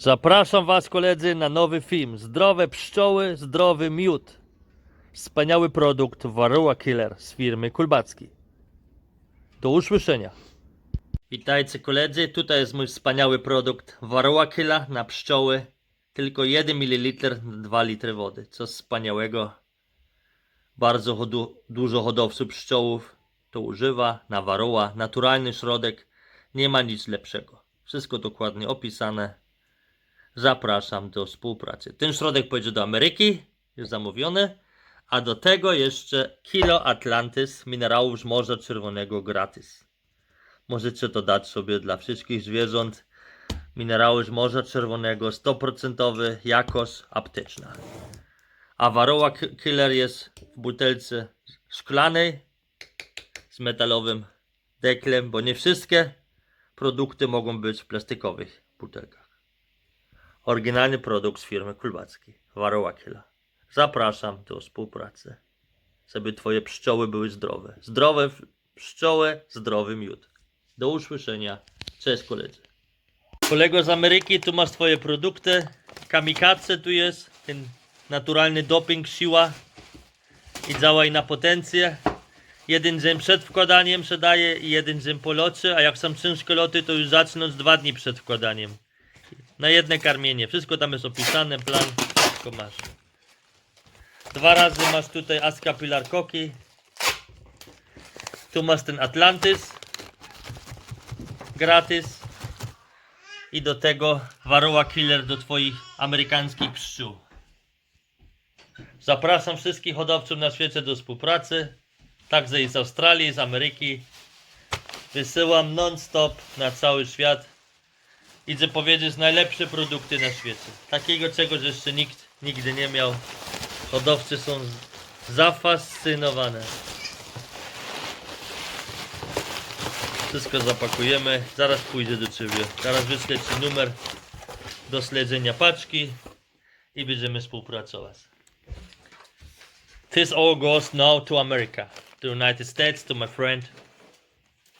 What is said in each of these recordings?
Zapraszam Was koledzy na nowy film. Zdrowe pszczoły, zdrowy miód. Wspaniały produkt Varroa Killer z firmy Kulbacki. Do usłyszenia. Witajcie koledzy, tutaj jest mój wspaniały produkt Varroa Killer na pszczoły. Tylko 1 ml na 2 litry wody. Co wspaniałego. Bardzo hodu- dużo hodowców pszczołów to używa na Varroa. Naturalny środek. Nie ma nic lepszego. Wszystko dokładnie opisane. Zapraszam do współpracy. Ten środek pojedzie do Ameryki, jest zamówiony, a do tego jeszcze kilo Atlantis minerałów z Morza Czerwonego gratis. Możecie to dać sobie dla wszystkich zwierząt. Minerały z Morza Czerwonego, 100% jakość apteczna. A K- Killer jest w butelce szklanej z metalowym deklem, bo nie wszystkie produkty mogą być w plastikowych butelkach. Oryginalny produkt z firmy Kulbackiej, Varroa Killa. Zapraszam do współpracy, żeby Twoje pszczoły były zdrowe. Zdrowe pszczoły, zdrowy miód. Do usłyszenia. Cześć koledzy. Kolego z Ameryki, tu masz Twoje produkty. Kamikaze tu jest, ten naturalny doping siła i działaj na potencję. Jeden dzień przed wkładaniem się daje i jeden dzień po locie, a jak są ciężkie loty, to już zacznąć dwa dni przed wkładaniem na jedne karmienie. Wszystko tam jest opisane, plan, wszystko masz. Dwa razy masz tutaj Ascapilar Koki. Tu masz ten Atlantis. Gratis. I do tego Varroa Killer do twoich amerykańskich pszczół. Zapraszam wszystkich hodowców na świecie do współpracy. Także i z Australii, z Ameryki. Wysyłam non-stop na cały świat. Idę powiedzieć najlepsze produkty na świecie. Takiego czegoś jeszcze nikt nigdy nie miał. Hodowcy są zafascynowane. Wszystko zapakujemy. Zaraz pójdę do ciebie. Zaraz wyślę ci numer do śledzenia paczki i będziemy współpracować. This all goes now to America, to United States, to my friend.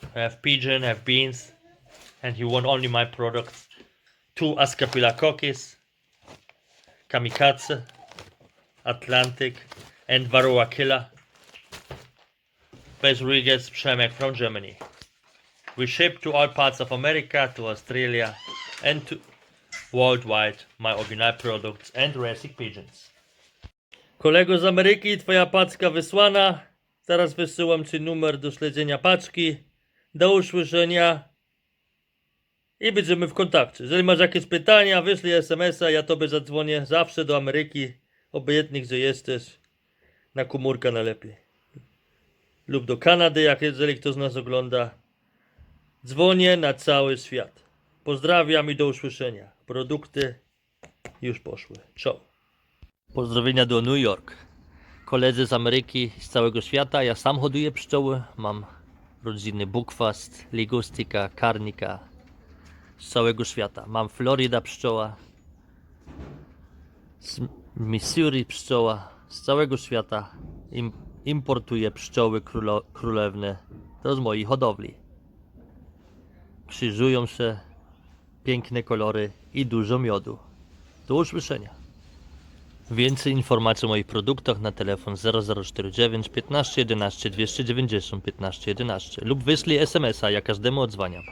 I have pigeon, I have beans, and he want only my products. Two Ascapilacokis, Kamikaze, Atlantic, and Varroa Killer. Bez Rodriguez Przemek from Germany. We ship to all parts of America, to Australia, and to worldwide my original products and racing pigeons. Kolego z Ameryki, twoja paczka wysłana. Zaraz wysyłam ci numer do śledzenia paczki. Do usłyszenia i będziemy w kontakcie. Jeżeli masz jakieś pytania, wyślij SMS-a, ja tobie zadzwonię zawsze do Ameryki, obojętnie gdzie jesteś, na komórkę najlepiej. Lub do Kanady, jak jeżeli ktoś z nas ogląda. Dzwonię na cały świat. Pozdrawiam i do usłyszenia. Produkty już poszły. Ciao. Pozdrowienia do New York. Koledzy z Ameryki, z całego świata. Ja sam hoduję pszczoły. Mam rodziny Bukwast, Ligustica, Karnika, z całego świata. Mam Florida pszczoła, z Missouri pszczoła, z całego świata. Im, importuję pszczoły królo, królewne z mojej hodowli. Krzyżują się piękne kolory i dużo miodu. Do usłyszenia. Więcej informacji o moich produktach na telefon 0049 15 11 290 15 11 lub wyślij SMS-a, ja każdemu odzwaniam.